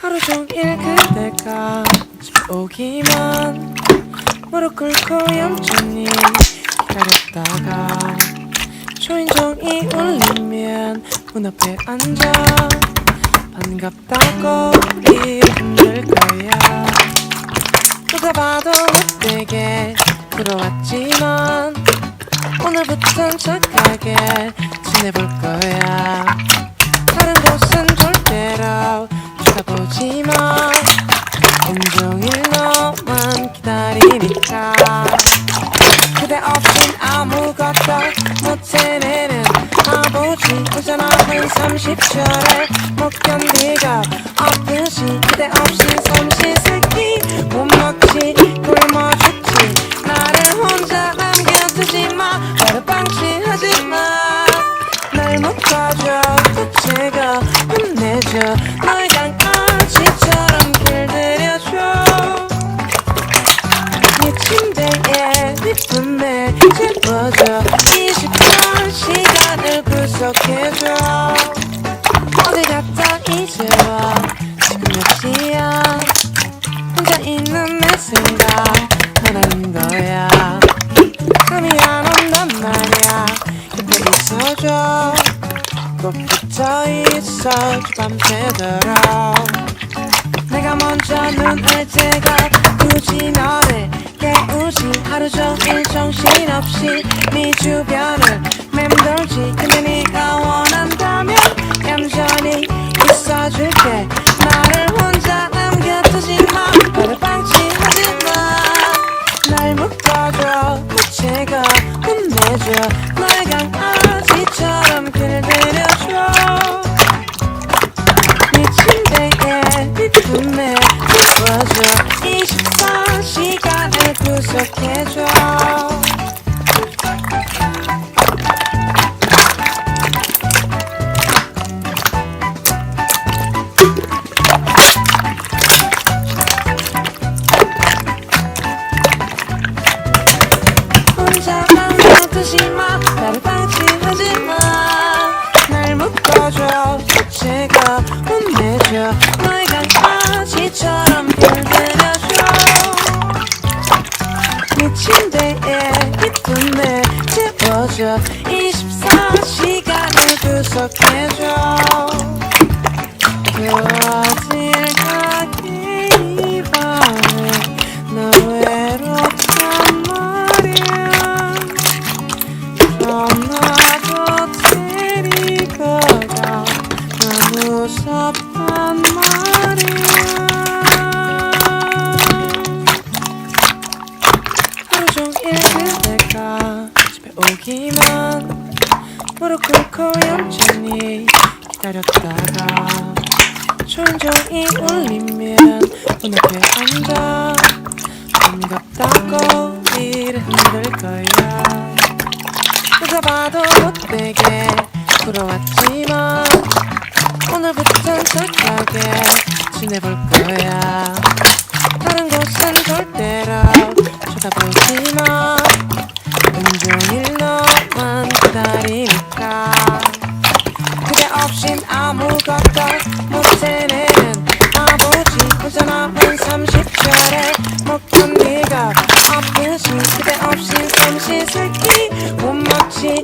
하루 종일 그대가 오기만 무릎 꿇고 얌전히 기다렸다가 초인종이 울리면 문 앞에 앉아 반갑다고 흔들 거야. 누가 봐도 못 되게 들어왔지만 오늘부턴 착하게 지내볼 거야 못해내는 아버지 오전하는 30초를 못 견디고 아프시 그대 없이 삼시세끼 못 먹지 굶어 죽지 나를 혼자 남겨두지 마. 나를 방치하지 마날 묶어줘. 부채가 혼내줘. 너의 강아지처럼 길들여줘. 네 침대에 네 품에 재워줘 24시간을 구속해줘 어디 갔다 이제 와? 지금 몇 시야? 혼자 있는 내 생각 하는 거야. 잠이 안 온단 말이야. 옆에 있어줘 꼭 붙어 있어. 밤새도록. 내가 먼저 눈을 뜨고 굳이 너를 깨우지. 하루 종일 정신없이 네 주변을 맴돌지. 네 구속해줘 침대에 네 품에 재워줘 24시간을 구속해줘 그 어딜 가기 이 밤에 나 외롭단 말이야 전화도 데리고 가. 나 무섭단 말이야. 기만 무릎 꿇고 얌전히 기다렸다가 초인종이 울리면 문 앞에 앉아 반갑다고 이를 흔들 거야. 누가 봐도 못되게 부러웠지만 오늘부턴 착하게 지내볼 거야. 다른 곳은 절대로 쳐다보지마 온종일 너만 기다리니까. 그대 없인 아무것도 못해내는 아버지 혼자 남은 30초를 못 견디고 아프지 그대 없인 삼시세끼 못 먹지